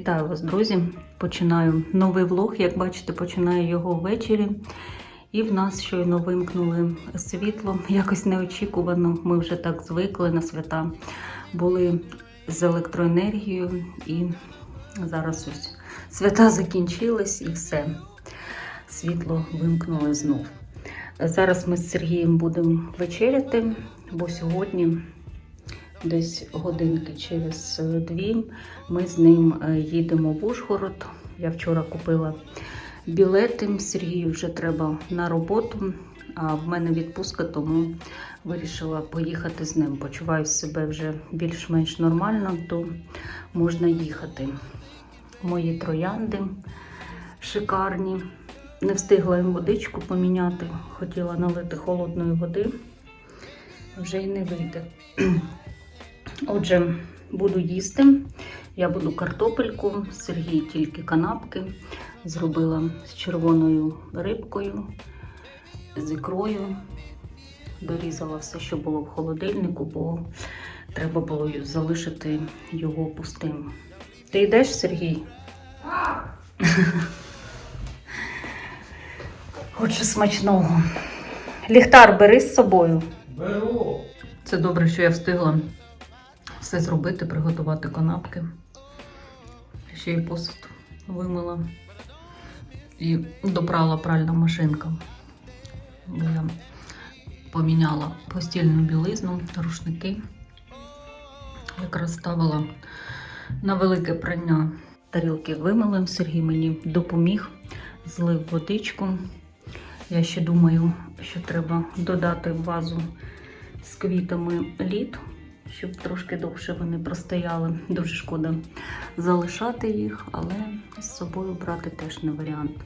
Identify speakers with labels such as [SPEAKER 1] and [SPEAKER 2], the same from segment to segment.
[SPEAKER 1] Вітаю вас, друзі! Починаю новий влог. Як бачите, починаю його ввечері. І в нас щойно вимкнули світло. Якось неочікувано. Ми вже так звикли на свята. Були з електроенергією, і зараз ось свята закінчились і все. Світло вимкнули знов. Зараз ми з Сергієм будемо вечеряти, бо сьогодні десь годинки через дві. Ми з ним е, їдемо в Ужгород. Я вчора купила білети. Сергію вже треба на роботу, а в мене відпустка, тому вирішила поїхати з ним. Почуваю себе вже більш-менш нормально, то можна їхати. Мої троянди шикарні. Не встигла їм водичку поміняти, хотіла налити холодної води, вже й не вийде. Отже, буду їсти. Я буду картопельку, Сергій тільки канапки. Зробила з червоною рибкою, з ікрою. Дорізала все, що було в холодильнику, бо треба було залишити його пустим. Ти йдеш, Сергій? Хочу смачного. Ліхтар бери з собою.
[SPEAKER 2] Беру.
[SPEAKER 1] Це добре, що я встигла все зробити, приготувати канапки. Ще й посуд вимила і допрала пральна машинка. Бо я поміняла постільну білизну, рушники. Якраз ставила на велике прання. Тарілки вимили. Сергій мені допоміг, злив водичку. Я ще думаю, що треба додати вазу з квітами лід, щоб трошки довше вони простояли. Дуже шкода залишати їх, але з собою брати теж не варіант.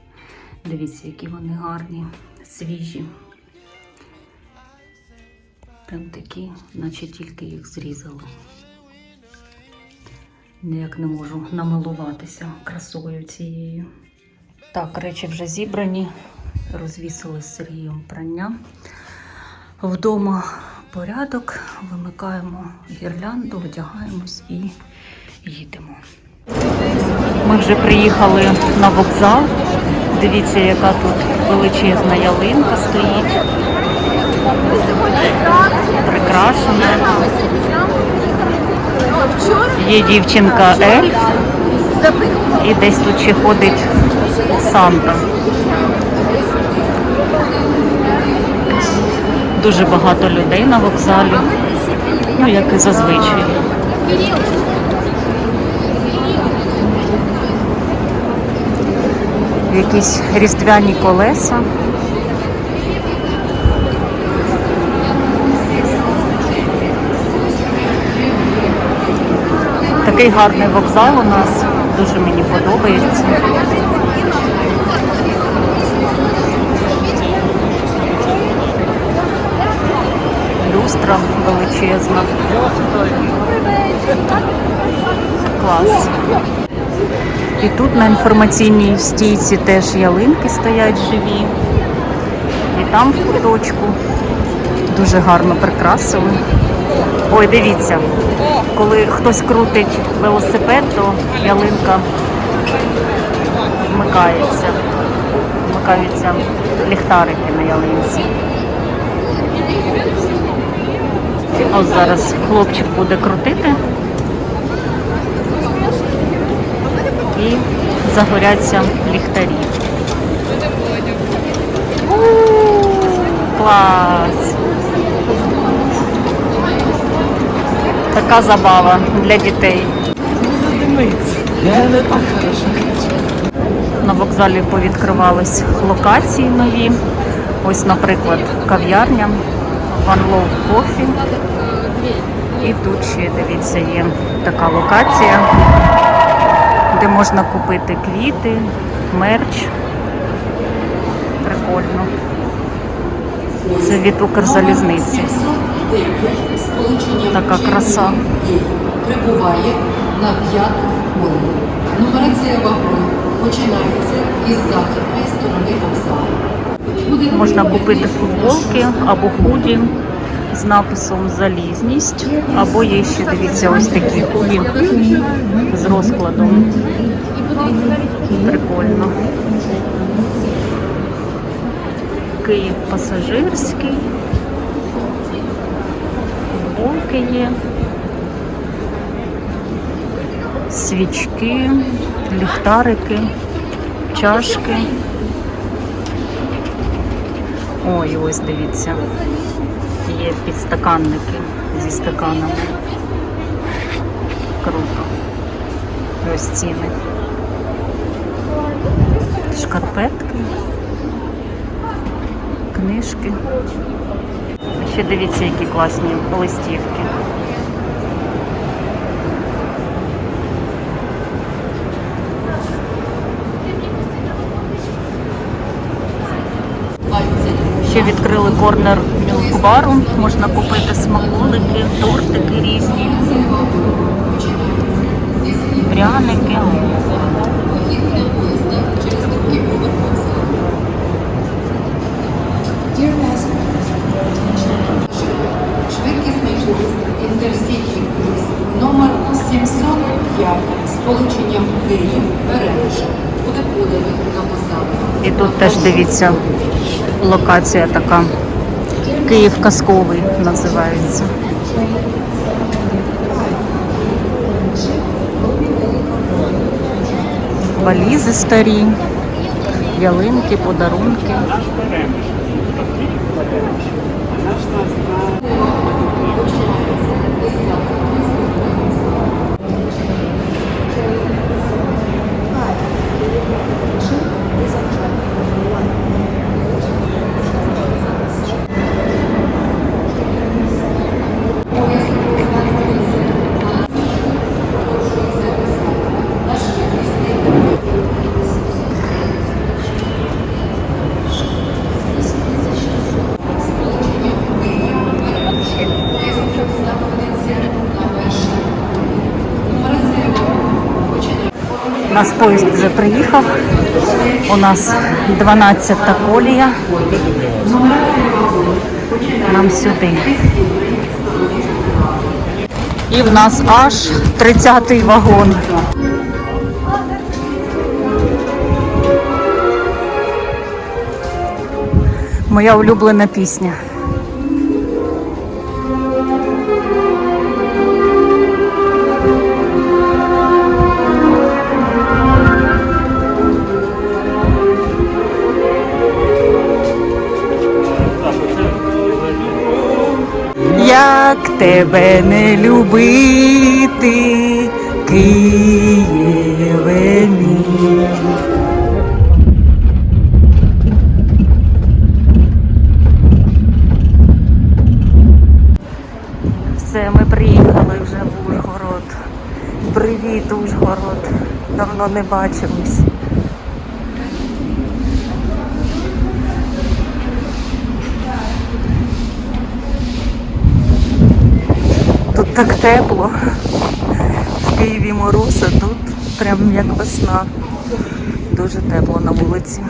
[SPEAKER 1] Дивіться, які вони гарні, свіжі. Прям такі, наче тільки їх зрізали. Ніяк не можу намилуватися красою цією. Так, речі вже зібрані, розвісили з Сергієм прання. Вдома порядок, вимикаємо гірлянду, одягаємось і їдемо. Ми вже приїхали на вокзал. Дивіться, яка тут величезна ялинка стоїть. Прикрашена. Є дівчинка Ельф. І десь тут ще ходить Санта. Дуже багато людей на вокзалі. Ну, як і зазвичай. Якісь різдвяні колеса. Такий гарний вокзал у нас. Дуже мені подобається. Люстра величезна. Клас. І тут на інформаційній стійці теж ялинки стоять живі. І там в куточку. Дуже гарно прикрасили. Ой, дивіться, коли хтось крутить велосипед, то ялинка вмикається. Вмикаються ліхтарики на ялинці. Ось зараз хлопчик буде крутити. І загоряться ліхтарі. У, Клас! Така забава для дітей. На вокзалі повідкривались локації нові. Ось, наприклад, кав'ярня, Love Coffee. І тут ще, дивіться, є така локація, де можна купити квіти, мерч. Прикольно. Це від Укрзалізниці. Така краса.
[SPEAKER 3] прибуває на п'яту хвилину. Нумерація вагону починається із західної сторони вокзалу.
[SPEAKER 1] Можна купити футболки або худі з написом залізність. Або є ще, дивіться, ось такі кулі з розкладом. Прикольно. Київ пасажирський. Футболки є. Свічки, ліхтарики, чашки. Ой, ось дивіться. Є підстаканники зі стаканами. Круто. Ось ціни. Шкарпетки, книжки. Ще дивіться, які класні листівки. Ще відкрили корнер мілкбару. Можна купити смаколики, тортики різні, пряники.
[SPEAKER 3] Інтерсіті номер 705 з полученням Київ Бережа
[SPEAKER 1] І тут теж дивіться локація така. Київ казковий називається. Валізи старі, ялинки, подарунки. У нас поїзд вже приїхав. У нас 12-та колія. Нам сюди. І в нас аж 30-й вагон. Моя улюблена пісня. Як тебе не любити, Києве мій. Все, ми приїхали вже в Ужгород. Привіт, Ужгород. Давно не бачились. Так тепло. В Києві мороз, а тут прям як весна. Дуже тепло на вулиці.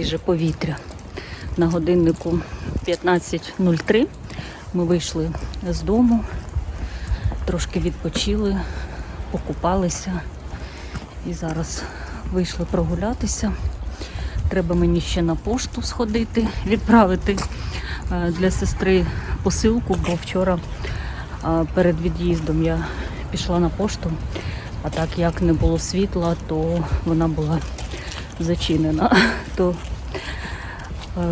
[SPEAKER 1] Свіже повітря. на годиннику 15.03. Ми вийшли з дому, трошки відпочили, покупалися і зараз вийшли прогулятися. Треба мені ще на пошту сходити, відправити е, для сестри посилку, бо вчора е, перед від'їздом я пішла на пошту, а так як не було світла, то вона була зачинена. То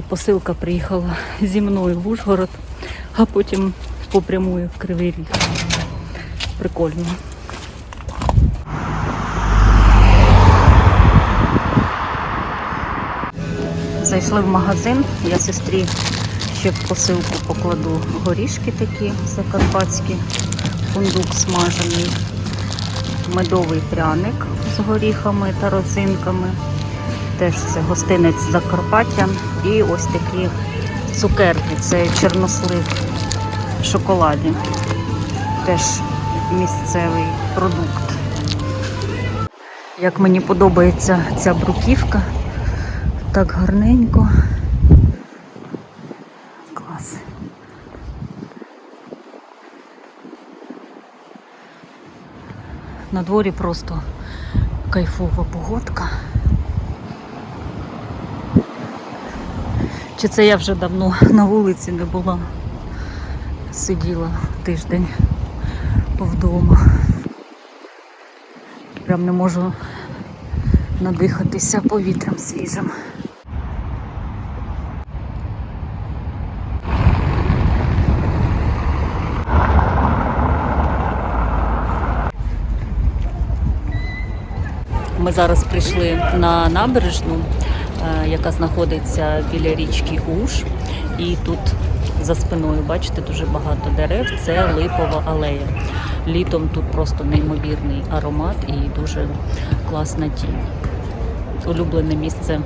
[SPEAKER 1] посилка приїхала зі мною в Ужгород, а потім попрямує в Кривий Ріг. Прикольно. Зайшли в магазин, я сестрі ще в посилку покладу горішки такі закарпатські, фундук смажений, медовий пряник з горіхами та родзинками. Теж це гостинець Закарпаття. І ось такі цукерки, це чорнослив в шоколаді. Теж місцевий продукт. Як мені подобається ця бруківка. Так гарненько. Клас. На дворі просто кайфова погодка. Чи це я вже давно на вулиці не була? Сиділа тиждень вдома. Прям не можу надихатися повітрям свіжим. Ми зараз прийшли на набережну, яка знаходиться біля річки Уж. І тут за спиною, бачите, дуже багато дерев. Це липова алея. Літом тут просто неймовірний аромат і дуже класна тінь. Улюблене місце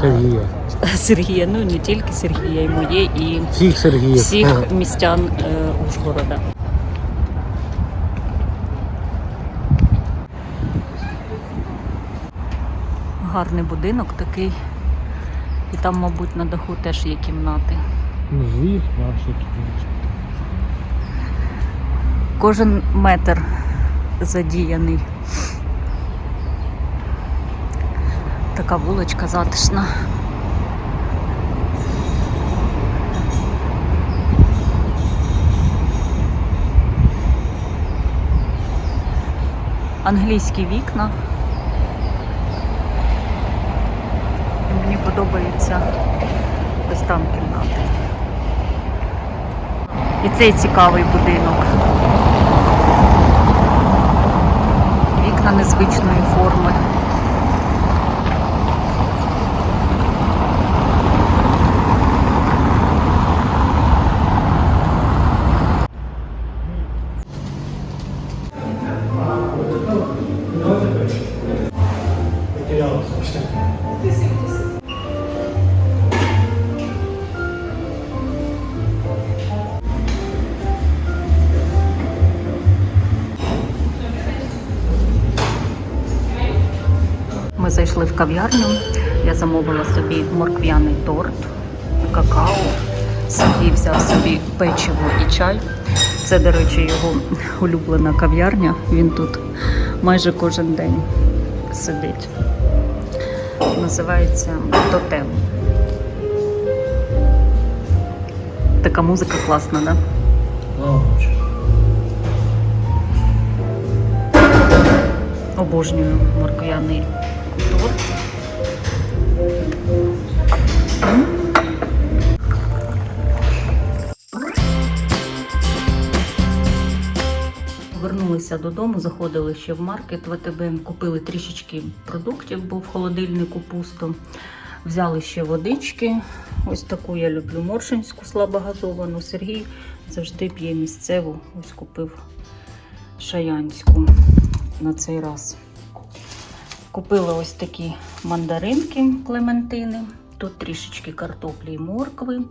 [SPEAKER 4] Сергія.
[SPEAKER 1] Сергія, ну не тільки Сергія, і моє, і
[SPEAKER 4] Всіх Сергіїв.
[SPEAKER 1] всіх містян е, Ужгорода. Гарний будинок такий. І там, мабуть, на даху теж є кімнати.
[SPEAKER 4] Ну, звісно, а що тут?
[SPEAKER 1] Кожен метр задіяний. Така вуличка затишна. Англійські вікна. Ось там кімната. І цей цікавий будинок. Вікна незвичної форми. Зайшли в кав'ярню. Я замовила собі морквяний торт, какао. Сергій взяв собі печиво і чай. Це, до речі, його улюблена кав'ярня. Він тут майже кожен день сидить. Називається Тотем. Така музика класна, да? Обожнюю морквяний. Вернулися додому, заходили ще в маркет ВТБ, купили трішечки продуктів, бо в холодильнику пусто. Взяли ще водички. Ось таку я люблю моршинську слабогазовану. Сергій завжди п'є місцеву. Ось купив шаянську на цей раз. Купила ось такі мандаринки клементини. Тут трішечки картоплі і моркви.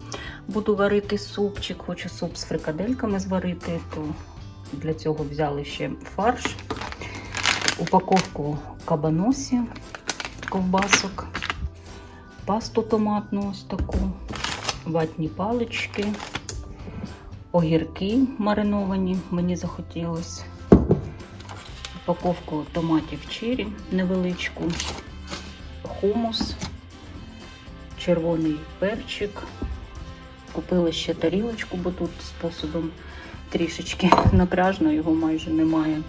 [SPEAKER 1] Буду варити супчик. Хочу суп з фрикадельками зварити, то для цього взяли ще фарш, упаковку кабаносі, ковбасок, пасту томатну ось таку, ватні палички, огірки мариновані, мені захотілося. Упаковку томатів чері невеличку, хумус, червоний перчик. Купила ще тарілочку, бо тут з посудом трішечки напряжно, його майже немає.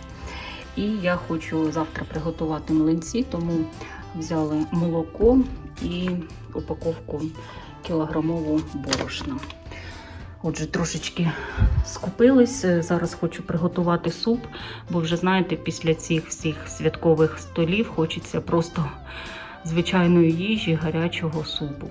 [SPEAKER 1] І я хочу завтра приготувати млинці, тому взяли молоко і упаковку кілограмову борошна. Отже, трошечки скупились. Зараз хочу приготувати суп, бо вже знаєте, після цих всіх святкових столів хочеться просто звичайної їжі, гарячого супу.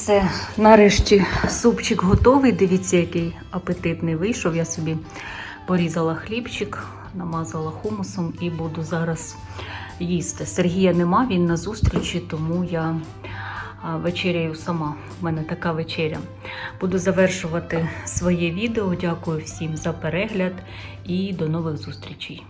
[SPEAKER 1] Все, нарешті супчик готовий. Дивіться, який апетитний вийшов. Я собі порізала хлібчик, намазала хумусом і буду зараз їсти. Сергія нема, він на зустрічі, тому я вечеряю сама. У мене така вечеря. Буду завершувати своє відео. Дякую всім за перегляд і до нових зустрічей.